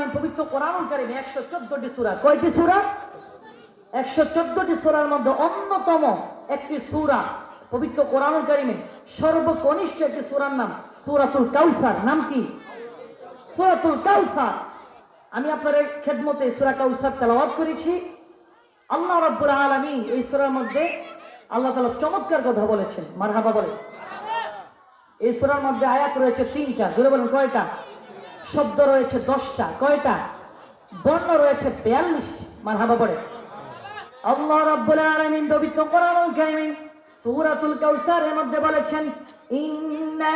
আলামিন পবিত্র কোরআনুল কারিমে একশো চোদ্দটি সূরা। কয়টি সূরা? একশো চোদ্দটি সূরার মধ্যে অন্যতম একটি সূরা পবিত্র কোরআনুল কারিমে। সর্বকনিষ্ঠ একটি সূরার নাম সূরাতুল কাউসার। নাম কি? সূরাতুল কাউসার। আমি আপনাদের খেদমতে সূরা কাউসার তেলাওয়াত করেছি। আল্লাহ রাব্বুল আলামিন এই সূরার মধ্যে আল্লাহ তাআলা চমৎকার কথা বলেছেন। মারহাবা বলে এই সুরার মধ্যে আয়াত রয়েছে তিনটা। জোরে বলেন কয়টা? শব্দ রয়েছে দশটা, কয়টা? বর্ণ রয়েছে বিয়াল্লিশটি মারহাবা বলে আল্লাহ রাব্বুল আলামিন পবিত্র কোরআনুল কারীম সূরাতুল কাউসারের মধ্যে বলেছেন, ইন্না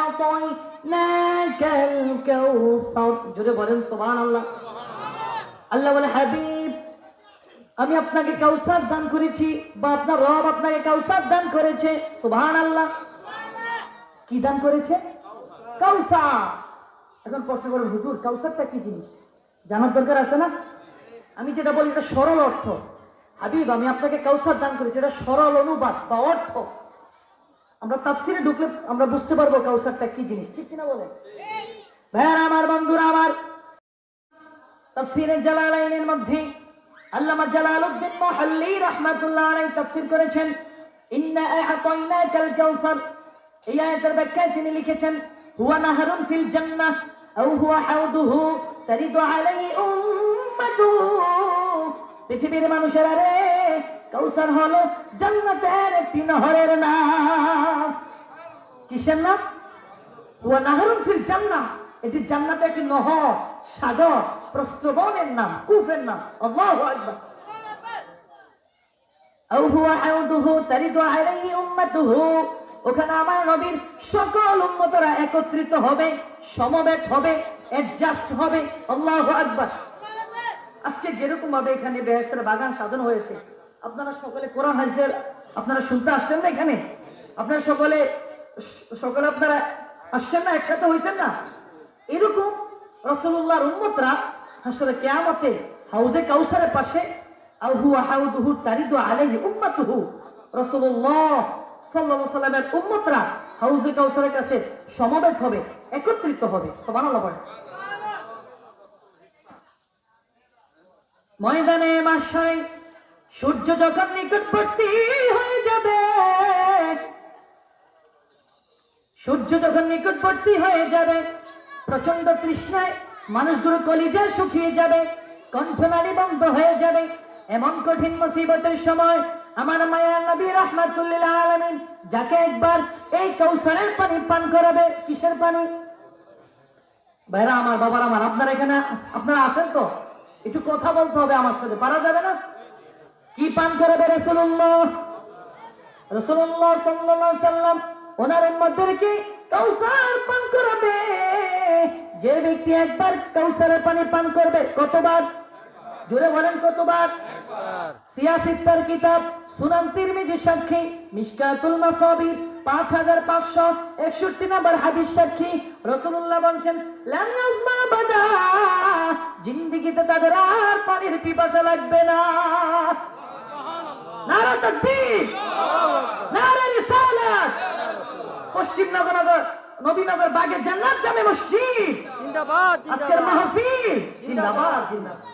আ'তাইনাকাল কাউসার জোরে বলেন, সুবহানাল্লাহ। আল্লাহ বলে, হাবিব, আমি আপনাকে কাউসার দান করেছি বা আপনার রব আপনাকে কাউসার দান করেছে। সুবহানাল্লাহ। কি দান করেছে? কাউসার। এখন প্রশ্ন করেন, হুজুর, কাউসারটা কি জিনিস? জানার দরকার আছে না? আমি যেটা বলি, এটা সরল অর্থ। হাবিব, আমি আপনাকে কাউসার দান করেছি, এটা সরল অনুবাদ বা অর্থ। আমরা তাফসিরে ঢুকলে আমরা বুঝতে পারব কাউসারটা কি জিনিস। ঠিক কিনা বলে ভাইয়ার, আমার বন্ধুরা, আমার তাফসিরে জালালাইনের মধ্যে আল্লামা জালালউদ্দিন মুহাল্লি রাহমাতুল্লাহ আলাইহি তাফসীর করেছেন, ইন্না আ'তাইনাকাল কাউসার এই আয়াতের ব্যাখ্যায় তিনি লিখেছেন হুয়া নাহরুন ফিল জান্নাহ, আও হুয়া হাউদুহু তারিদু পৃথিবীর মানুষেরা রে, কাউসার হলো জান্নাতের একটি নহরের নাম। কিসের নাম? হুয়া নাহরুন ফিল জান্নাহ, এটি জান্নাতে একটি নহর, সাগর প্রস্রবণের নাম, কুফের নাম। আল্লাহু আকবার। হাউদুহু তারিদু আলাইহি উম্মাতুহু ওখানে আমার নবীর সকল উম্মতরা একত্রিত হবে, সমবেত হবে অ্যাডজাস্ট হবে। আল্লাহু আকবার। আজকে যেরকম ভাবে এখানে বেহেস্তের বাগান সাজানো হয়েছে, আপনারা সকলে কোরআন হাজির আপনারা শুনতে আসছেন না এখানে? আপনারা সকলে সকলে আপনারা আসছেন না, একসাথে হয়েছেন না? এরকম রসুল্লাহর উন্মতরা আসলে কেয়ামতে হাউজে কাউসারের পাশে আহু আহাউদুহু তারিদু আলাইহি উম্মাতুহু। রাসূলুল্লাহ আলাইহি সাল্লামের উম্মতরা হাউজে কাউসারের কাছে সমবেত হবে, একত্রিত হবে। বলেন। ময়দানে মাসায় সূর্য যখন নিকটবর্তী হয়ে যাবে, সূর্য যখন নিকটবর্তী হয়ে যাবে প্রচণ্ড তৃষ্ণায় মানুষগুলো কলিজা শুকিয়ে যাবে, কণ্ঠনালী বন্ধ হয়ে যাবে, এমন কঠিন মুসিবতের সময় আমার মায়া নবী রহমাতুল্লিল আলমিন যাকে একবার এই কৌশলের পানি পান করাবে, কিসের পানি? ভাইরা, আমার বাবার আমার, আপনারা এখানে, আপনারা আছেন তো? একটু কথা বলতে হবে আমার সাথে, পারা যাবে না? কি পান করাবে রসুল্লাহ রসুল্লাহ আলাইহি সাল্লাম, ওনার উম্মতদেরকে কাউসার পান করাবে। যে ব্যক্তি একবার কাউসারের পানি পান করবে, কতবার? জোরে বলেন কতবার? সিয়াসিত্তার কিতাব সুনান তিরমিজি সাক্ষী মিশকাতুল মাসাবির পাঁচ হাজার পাঁচশো একষট্টি নম্বর হাদিস সাক্ষী রসুল্লাহ বলছেন জিন্দিগিতে তাদের আর পানির পিপাসা লাগবে না। পশ্চিম নগর নবীনগর বাগের জান্নাত জামে মসজিদ। জিন্দাবাদ। আজকের মাহফিল জিন্দাবাদ জিন্দাবাদ।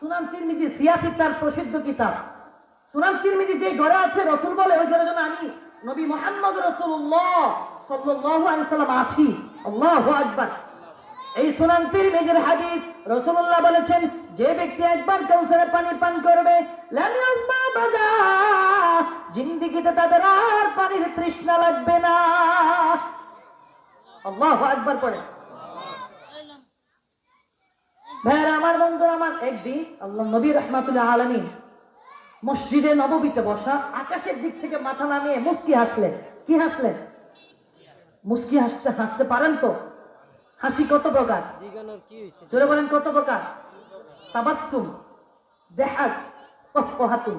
সুনান তিরমিজি সিয়াসি তার প্রসিদ্ধ কিতাব। সুনান তিরমিজি যে ঘরে আছে, রসুল বলে, ওই ঘরে যেন আমি নবী মোহাম্মদ রসুল্লাহ সাল্লাল্লাহু আলাইহি সাল্লাম আছি। আল্লাহু আকবার। এই সুনান তিরমিজির হাদিস রাসূলুল্লাহ বলেছেন, যে ব্যক্তি একবার কাউসারের পানি পান করবে জিন্দেগিতে তাদের আর পানির তৃষ্ণা লাগবে না। আল্লাহু আকবার পড়ে। ভাইরা আমার বন্ধু আমার একদিন আল্লাহ নবী রহমাতুল্লাহ আলমী মসজিদে নববীতে বসা আকাশের দিক থেকে মাথা নামিয়ে মুস্কি হাসলেন। কি হাসলেন? মুস্কি হাসতে হাসতে পারেন তো? হাসি কত প্রকার? জোরে বলেন, কত প্রকার? তাবাসসুম দেহাক কহাতুম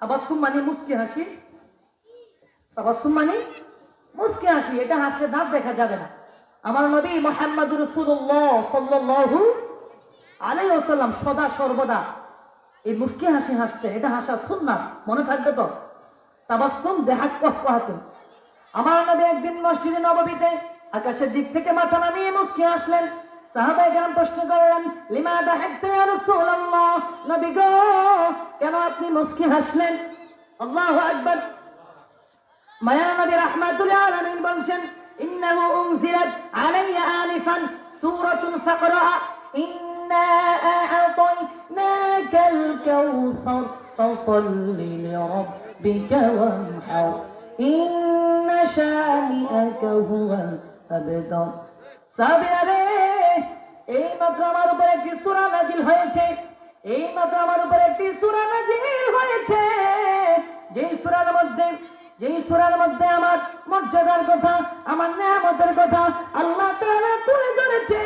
তাবাসসুম মানে মুস্কি হাসি? তাবাসসুম মানে মুস্কি হাসি, এটা হাসলে দাঁত দেখা যাবে না। আমার নবী মোহাম্মদ রসুল্লাহ সাল্লাল্লাহু আলাইহি ওয়াসাল্লাম সদা সর্বদা এই মুস্কি হাসি হাসতে এটা হাসা সুন্নাত মনে থাকবে তো? তাবাসসুম দেহাক কহাতুম আমার নবী একদিন মসজিদে নববীতে আকাশের দিক থেকে মাথা নামিয়ে মুস্কি আসলেন সাহাবায়ে কেরাম প্রশ্ন করলেন, লিমা দাহাকতা গো, কেন আপনি মুস্কি হাসলেন? বলছেন ইন্নাহু উনজিলাত আলাইয়া আলিফান সূরাতুন ফাকরা ইন্না আ'তাইনাকাল কাউসার ফাসাল্লি লিরাব্বিকা ওয়ানহার ইন্না শানিআকা হুয়াল আবতার সাহাবীরা রে এই মাত্র আমার উপর একটি সূরা নাজিল হয়েছে। এই মাত্র আমার উপর একটি সূরা নাজিল হয়েছে। যেই সূরার মধ্যে যেই সূরার মধ্যে আমার মর্যাদার কথা আমার নিয়ামতের কথা আল্লাহ তুলে ধরেছে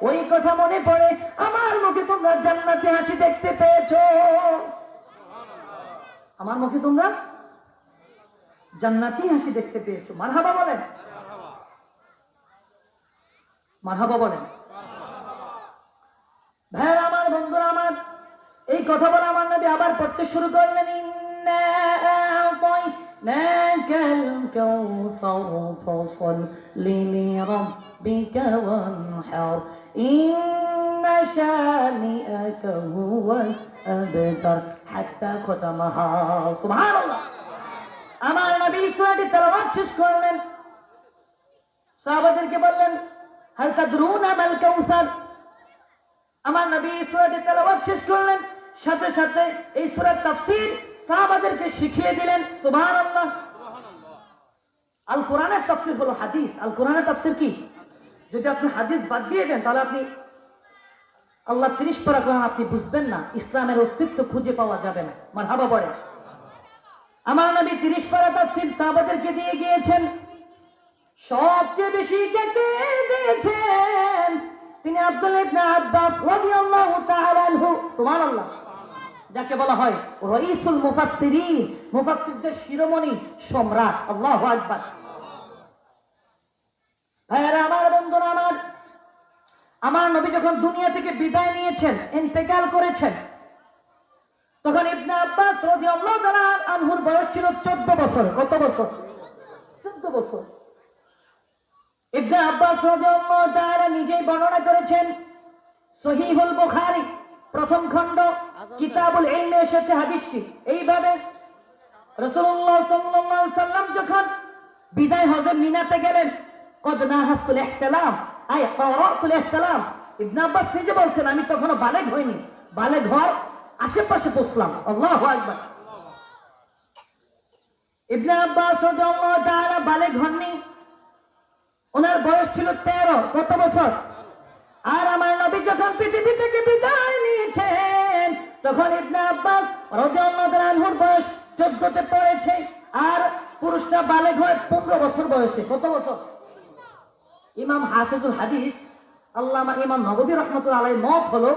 ওই কথা মনে পড়ে আমার মুখে তোমরা জান্নাতে হাসি দেখতে পেয়েছ। আমার মুখে তোমরা জান্নাতি হাসি দেখতে পেয়েছ। মারহাবা বলেন। মারহাবা। বলেন। ভাইয়ের আমার বন্ধুরা আমার এই কথা বলে আমার নবী আবার পড়তে শুরু করলেন। ইন্না আ'তাইনাকাল কাউসার ফাসাল্লি লিরাব্বিকা ওয়ানহার ইন্না শানিআকা হুয়াল আবতার হাত্তা খতমাহা সুবহানাল্লাহ আমার নবী সূরাটি তেলাওয়াত শেষ করলেন। সাহাবাদেরকে বললেন, হাল তাদরুনা মাল কাউসার? আমার নবী এই সূরাটি তেলাওয়াত শেষ করলেন। সাথে সাথে এই সূরার তাফসীর সাহাবাদেরকে শিখিয়ে দিলেন, সুবহানাল্লাহ। আল কোরআনের তাফসীর হলো হাদিস। আল কোরআনের তাফসীর কি? যদি আপনি হাদিস বাদ দিয়ে দেন, তাহলে আপনি আল্লাহ তিরিশ পারা কোরআন আপনি বুঝবেন না। ইসলামের অস্তিত্ব খুঁজে পাওয়া যাবে না। মারহাবা পড়ে আমার নবী তিরিশ পারা তাফসীর সাহাবাদেরকে দিয়ে গিয়েছেন। সবচেয়ে বেশি যাকে দিয়েছেন তিনি আব্দুল ইবনে আব্বাস রাদিয়াল্লাহু তাআলা আনহু। সুবহানাল্লাহ। যাকে বলা হয় রাইসুল মুফাসসিরিন। মুফাসসিরদের শিরোমণি সম্রাট। আল্লাহু আকবার। ভাইয়ারা আমার বন্ধুরা, আমার আমার নবী যখন দুনিয়া থেকে বিদায় নিয়েছেন, ইন্তেকাল করেছেন, তখন ইবনে আব্বাস রাদিয়াল্লাহু তাআলা আনহুর বয়স ছিল 14 বছর। কত বছর? 14 বছর। ইবনে আব্বাস রাদিয়াল্লাহু তাআলা নিজেই বর্ণনা করেছেন, সহিহুল বুখারী, প্রথম খণ্ড কিতাবুল ইলমে এসেছে হাদিসটি। এইভাবে রাসূলুল্লাহ সাল্লাল্লাহু সাল্লাম যখন বিদায় হজে মিনাতে গেলেন, কদ নাহাসতুল ইহতিলাম আই করাতুল ইহতিলাম ইবনে আব্বাস নিজে বলছেন, আমি তখনও বালেগ হইনি। বালেগ হওয়ার আশেপাশে বসলাম। আল্লাহু আকবার। ইবনে আব্বাস রাদিয়াল্লাহু তাআলা বালেগ হননি। ওনার বয়স ছিল তেরো, কত বছর? আর আমার নবী যখন পৃথিবী থেকে বিদায় নিয়েছেন তখন ইবনে আব্বাস রাদিয়াল্লাহু আনহুর বয়স 14 তে পড়েছে আর পুরুষটা বালেগ হয় 15 বছর বয়সে। কত বছর? ইমাম হাফিজুল হাদিস, আল্লামা ইমাম নববী রহমতুল্লাহ আলাইহির মত হলো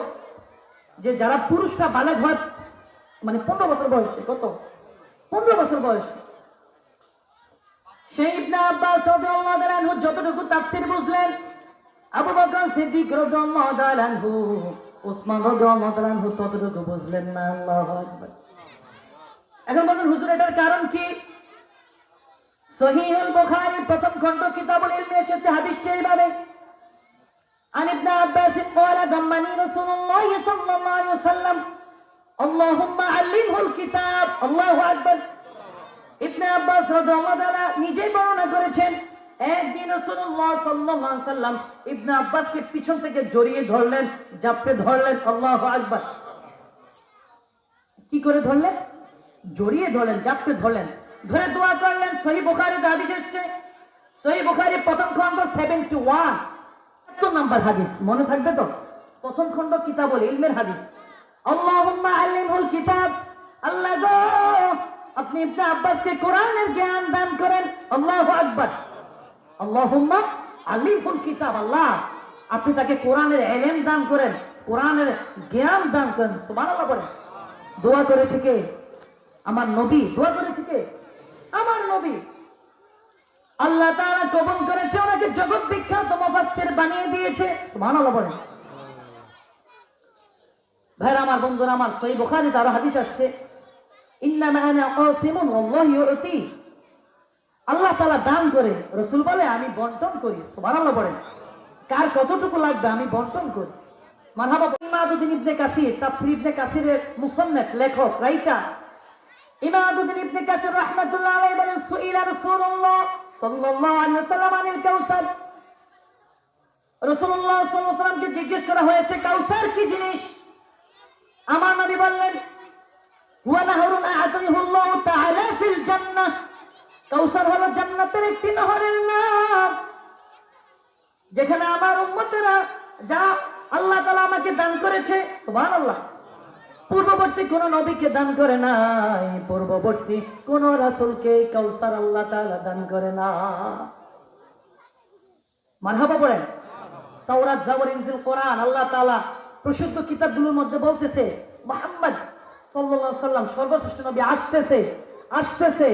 যে যারা পুরুষটা বালেগ হয় মানে 15 বছর বয়সে, কত? 15 বছর বয়সে। সেই ইবনে আব্বাস যতটুকু তাফসীর বুঝলেন, আবু বকর সিদ্দিক রাদিয়াল্লাহু আনহু ওসমান রাদিয়াল্লাহু তাআলা আনহু ততটুকু বুঝলেন না আল্লাহু আকবার এখন বলুন হুজুর এটার কারণ কি সহিহুল বুখারী প্রথম খণ্ড কিতাবুল ইলমে এসেছে হাদিসটি এইভাবে عن ابن عباس قال ضمني رسول الله صلى الله عليه وسلم اللهم علمه الكتاب الله اكبر ইবনে আব্বাস রাদিয়াল্লাহু তাআলা নিজেই বর্ণনা করেছেন একদিন সাল্লাম ইবনে আব্বাসকে পিছন থেকে জড়িয়ে ধরলেন ধরলেন, আল্লাহু কি করে ধরলেন? জড়িয়ে ধরলেন ধরলেন। ধরে দোয়া করলেন, সহি বুখারীতে হাদিস এসেছে। সহি বুখারী প্রথম খণ্ড 71 এত নাম্বার হাদিস, মনে থাকবে তো? প্রথম খণ্ড কিতাবুল ইলমের হাদিস। আল্লাহুম্মা কিতাব। আল্লাহ আপনি ইবনে আব্বাসকে কোরআনের জ্ঞান দান করেন, আল্লাহু আকবার। আলিফুল কিতাব, আল্লাহ। আপনি তাকে কোরআনের এলেম দান করেন, কোরআনের জ্ঞান দান করেন, সুবহানাল্লাহ বলেন। দোয়া করেছে কে? আমার নবী। দোয়া করেছে কে? আমার নবী। আল্লাহ তাআলা কবুল করেছে, ওনাকে জগৎ বিখ্যাত মুফাসসির বানিয়ে দিয়েছে, সুবহানাল্লাহ বলেন। ভাইরা, আমার বন্ধুরা, আমার সহি বুখারীতে আরও হাদিস আসছে। ইন্নামা আনা আল্লাহু ইউতি। আল্লাহ তাআলা দান করে, রাসূল বলে, আমি বন্টন করি। সুবহানাল্লাহ বলেন। কার কতটুকু লাগবে, আমি বন্টন করি। মারহাবা ইমাদুদ্দিন ইবনে কাসির ইবনে কাসিরের লেখক, রাইটার। ইমাদুদ্দিন ইবনে কাসির আলাইহি বলেন, সুইলা রাসূলুল্লাহ সাল্লাল্লাহু আলাইহি ওয়াসাল্লাম আনিল কাউসার। রাসূলুল্লাহ সাল্লাল্লাহু আলাইহি জিজ্ঞেস করা হয়েছে, কাউসার কি জিনিস? আমার নবী বললেন, হুয়া নাহরুন আ'তানিহুল্লাহু তাআলা ফিল জান্নাহ। কাউসার হলো জান্নাতের একটি নহরের নাম। যেখানে আমার উম্মতেরা যা আল্লাহ তালা আমাকে দান করেছে, সুবহানাল্লাহ। পূর্ববর্তী কোন নবীকে দান করে নাই, পূর্ববর্তী কোন রাসূলকে কাউসার আল্লাহ তাআলা দান করে না। মারহাবা বলেন তাওরাত, জাবর, ইনজিল, কোরআন, আল্লাহ তাআলা প্রসিদ্ধ কিতাবগুলোর মধ্যে বলতেছে, মুহাম্মদ আলাইহি সাল্লাম সর্বশ্রেষ্ঠ নবী আসতেছে আসতেছে।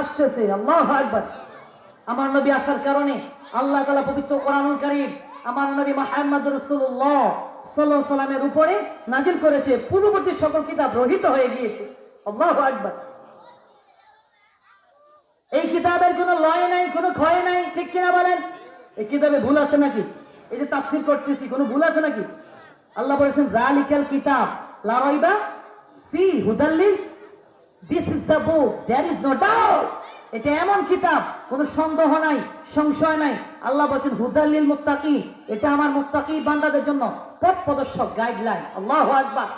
আসতেছে, আল্লাহু আকবার। আমার নবী আসার কারণে আল্লাহ তাআলা পবিত্র কোরআনুল কারীম আমার নবী মুহাম্মদ রাসূলুল্লাহ সাল্লাল্লাহু আলাইহি সাল্লামের উপরে নাজিল করেছে, পূর্ববর্তী সকল কিতাব রহিত হয়ে গিয়েছে। আল্লাহু আকবার। এই কিতাবের কোনো লয় নাই, কোনো ক্ষয় নাই, ঠিক কিনা বলেন? এই কিতাবে ভুল আছে নাকি? এই যে তাফসীর করতেছি, কোনো ভুল আছে নাকি? আল্লাহ বলেছেন জালিকাল কিতাব, লা রাইবা ফি হুদাল্লিল this is the book there is no doubt এটা এমন কিতাব, কোনো সন্দেহ নাই, সংশয় নাই। আল্লাহ বলছেন হুদাল্লিল মুত্তাকি এটা আমার মুত্তাকি বান্দাদের জন্য পথ প্রদর্শক গাইডলাইন আল্লাহু আকবার।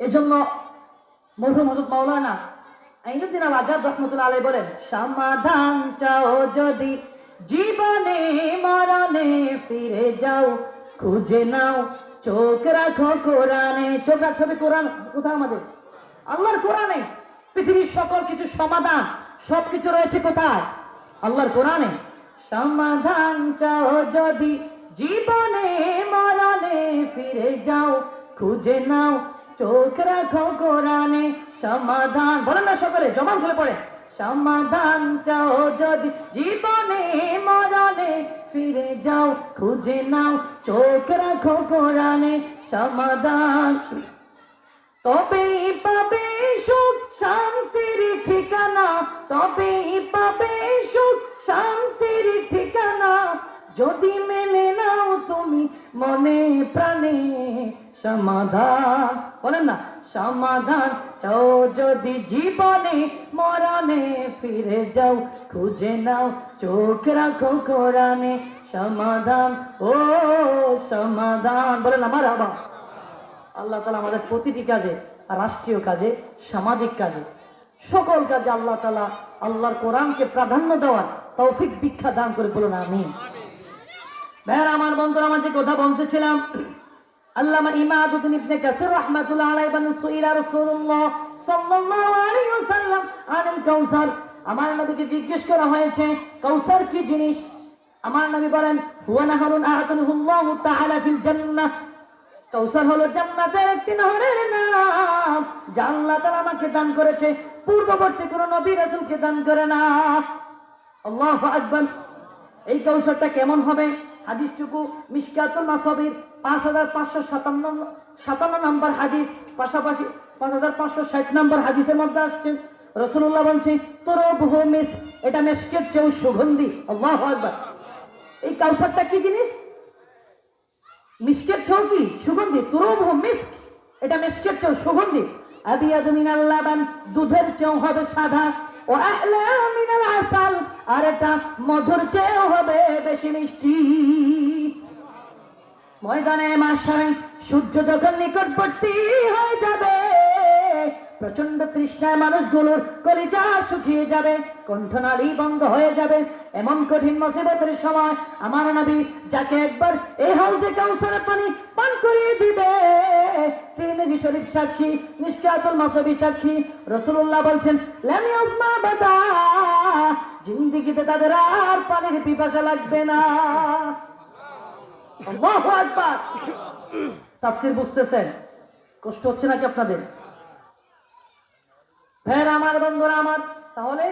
এজন্য মরহুম হযরত মাওলানা আইনুদ্দিন আল আজাদ রহমতুল্লাহ আলাই বলেন, সমাধান চাও যদি জীবনে মরণে ফিরে যাও, খুঁজে নাও। চোখ রাখো কোরআনে। চোখ রাখতে হবে কোরআন কোথায় আমাদের? আল্লাহর কোরআনে পৃথিবীর সকল কিছু সমাধান, সবকিছু রয়েছে কোথায়? আল্লাহর কোরআনে। সমাধান চাও যদি জীবনে, মরণে ফিরে যাও, খুঁজে নাও, চোখ রাখো কোরআনে সমাধান। বলেন না সকলে জমান করে পড়ে। সমাধান চাও যদি জীবনে, মরণে ফিরে যাও, খুঁজে নাও, চোখ রাখো কোরআনে সমাধান। তবেই পাবে সুখ, শান্তির ঠিকানা। তবেই পাবে সুখ, শান্তির ঠিকানা। যদি মেনে নাও তুমি মনে প্রাণে সমাধান। বলেন না, সমাধান চাও যদি জীবনে মরণে ফিরে যাও, খুঁজে নাও, চোখ রাখো কোরআনে সমাধান। ও সমাধান, বলেন আমার আবার আল্লাহ তালা আমাদের প্রতিটি কাজে, রাষ্ট্রীয় কাজে, সামাজিক কাজে, সকল কাজে আল্লাহ তালা আল্লাহর কোরআনকে প্রাধান্য দেওয়ার তৌফিক ভিক্ষা দান করে বলুন আমি ভাইয়ার, আমার বন্ধুরা, আমার যে কথা বলতেছিলাম, আল্লামা ইমাদুদ্দিন ইবনে কাসির রাহমাতুল্লাহ আলাইহি রাসূলুল্লাহ সাল্লাল্লাহু আলাইহি ওয়াসাল্লাম আনিল কাউসার। আমার নবীকে জিজ্ঞেস করা হয়েছে, কাউসার কি জিনিস? আমার নবী বলেন হুয়া নাহরুন আহাতুহুল্লাহু তাআলা ফিল জান্নাহ। কাউসার হলো জান্নাতের একটি নহরের নাম। আল্লাহ তাআলা আমাকে দান করেছে। পূর্ববর্তী কোন নবী রাসূলকে দান করে না। আল্লাহু আকবার। এই কৌশলটা কেমন হবে? হাদিসটুকু মিসকাতুল মাসাবির পাঁচ হাজার পাঁচশো সাতান্ন সাতান্ন নম্বর হাদিস। পাশাপাশি পাঁচ হাজার পাঁচশো ষাট নম্বর হাদিসের মধ্যে আসছে। রসুল্লাহ বলছে, তোর বহু এটা মেসকের চেয়েও সুগন্ধি। আল্লাহ আকবার। এই কাউসারটা কি জিনিস? মিসকের চৌ কি? সুগন্ধি। তুরুভ মিস্ক এটা মেসকের চৌ সুগন্ধি। আদিয়াদু মিনাল লাবান, দুধের চৌ হবে সাদা। ও আহলা মিনাল আসাল আর এটা মধুর চেয়েও হবে বেশি মিষ্টি। ময়দানে মাসায় সূর্য যখন নিকটবর্তী হয়ে যাবে প্রচণ্ড তৃষ্ণায় মানুষগুলোর কলিজা শুকিয়ে যাবে, কণ্ঠনালী বন্ধ হয়ে যাবে। এমন কঠিন মুসিবতের সময় আমার নবী যাকে একবার এই হাউজে কাউসারের পানি পান করিয়ে দিবে। শরীফ সাক্ষী নিষ্কাতুল সাক্ষী রসুল্লাহ বলছেন, লাম বাদা, জিন্দিগিতে তাদের আর পানির পিপাসা লাগবে না। আল্লাহু আকবার। তাফসীর বুঝতেছেন? কষ্ট হচ্ছে নাকি আপনাদের? ফের আমার বন্ধুরা আমার, তাহলে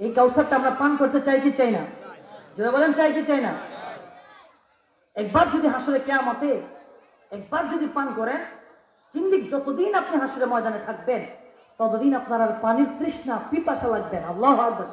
এই কাউসারটা আমরা পান করতে চাই কি চাই না? যদি বলেন, চাই কি চাই না? একবার যদি হাসলে কেয়ামতে, একবার যদি পান করেন চিন্দিক যতদিন আপনি হাসলে ময়দানে থাকবেন, ততদিন আপনার আর পানির তৃষ্ণা, পিপাসা লাগবে না। আল্লাহ আকবার।